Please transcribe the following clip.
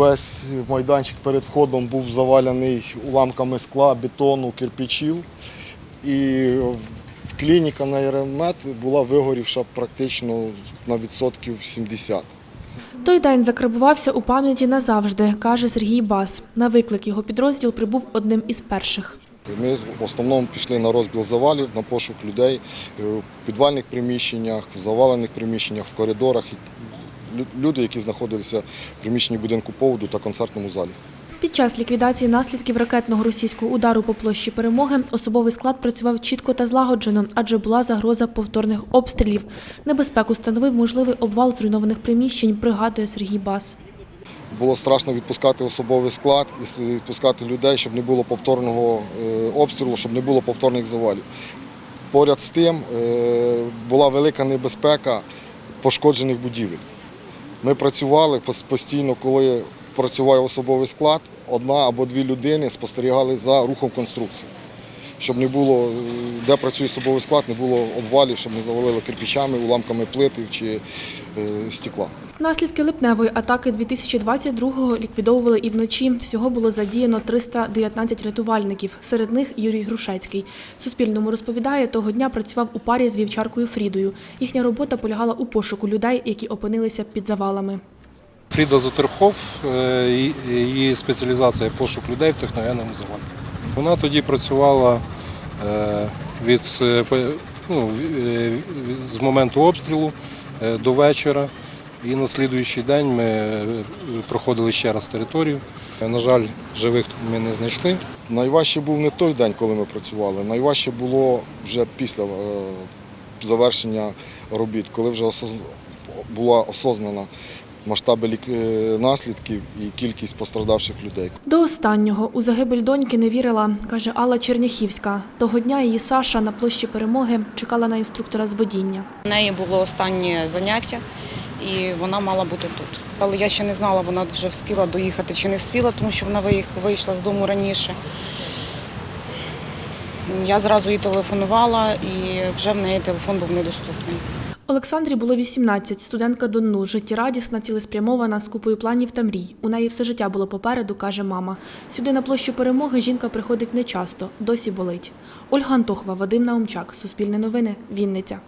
Весь майданчик перед входом був завалений уламками скла, бетону, кирпичів. І клініка на Єремет була вигорівша практично на відсотків 70. Той день закарбувався у пам'яті назавжди, каже Сергій Бас. На виклик його підрозділ прибув одним із перших. Ми в основному пішли на розбіл завалів, на пошук людей е, в підвальних приміщеннях, в завалених приміщеннях, в коридорах. Люди, які знаходилися в приміщенні будинку поводу та концертному залі. Під час ліквідації наслідків ракетного російського удару по площі перемоги особовий склад працював чітко та злагоджено, адже була загроза повторних обстрілів. Небезпеку становив можливий обвал зруйнованих приміщень, пригадує Сергій Бас. Було страшно відпускати особовий склад і відпускати людей, щоб не було повторного е, обстрілу, щоб не було повторних завалів. Поряд з тим е, була велика небезпека пошкоджених будівель. Ми працювали постійно, коли працював особовий склад, одна або дві людини спостерігали за рухом конструкції. Щоб не було, е, де працює особовий склад, не було обвалів, щоб не завалило кирпичами, уламками плитів чи стекла. Наслідки липневої атаки 2022-го ліквідовували і вночі. Всього було задіяно 319 рятувальників. Серед них Юрій Грушецький. Суспільному розповідає, того дня працював у парі з вівчаркою Фрідою. Їхня робота полягала у пошуку людей, які опинилися під завалами. Фріда Зутерхоф, е, її- спеціалізація пошук людей в техногенному завалі. Вона тоді працювала е, від, е, ну, е, від- з моменту обстрілу е, до вечора. І на слідуючий день ми е, проходили ще раз територію. Е, На жаль, живих ми не знайшли. Найважче був не той день, коли ми працювали. Найважче було вже після е, завершення робіт, коли вже була осознана масштаби е, наслідків і кількість пострадавших людей. До останнього у загибель доньки не вірила, каже Алла Черняхівська. Того дня її Саша на площі перемоги чекала на інструктора з водіння. У неї було останнє заняття, і вона мала бути тут. Але я ще не знала, вона вже вспіла доїхати чи не вспіла, тому що вона вийшла з дому раніше. Я зразу їй телефонувала, і вже в неї телефон був недоступний. Олександрі було 18, студентка Донну, життєрадісна, цілеспрямована, з купою планів та мрій. У неї все життя було попереду, каже мама. Сюди на площу перемоги жінка приходить нечасто, досі болить. Ольга Антохова, Вадим Наумчак, Суспільне новини, Вінниця.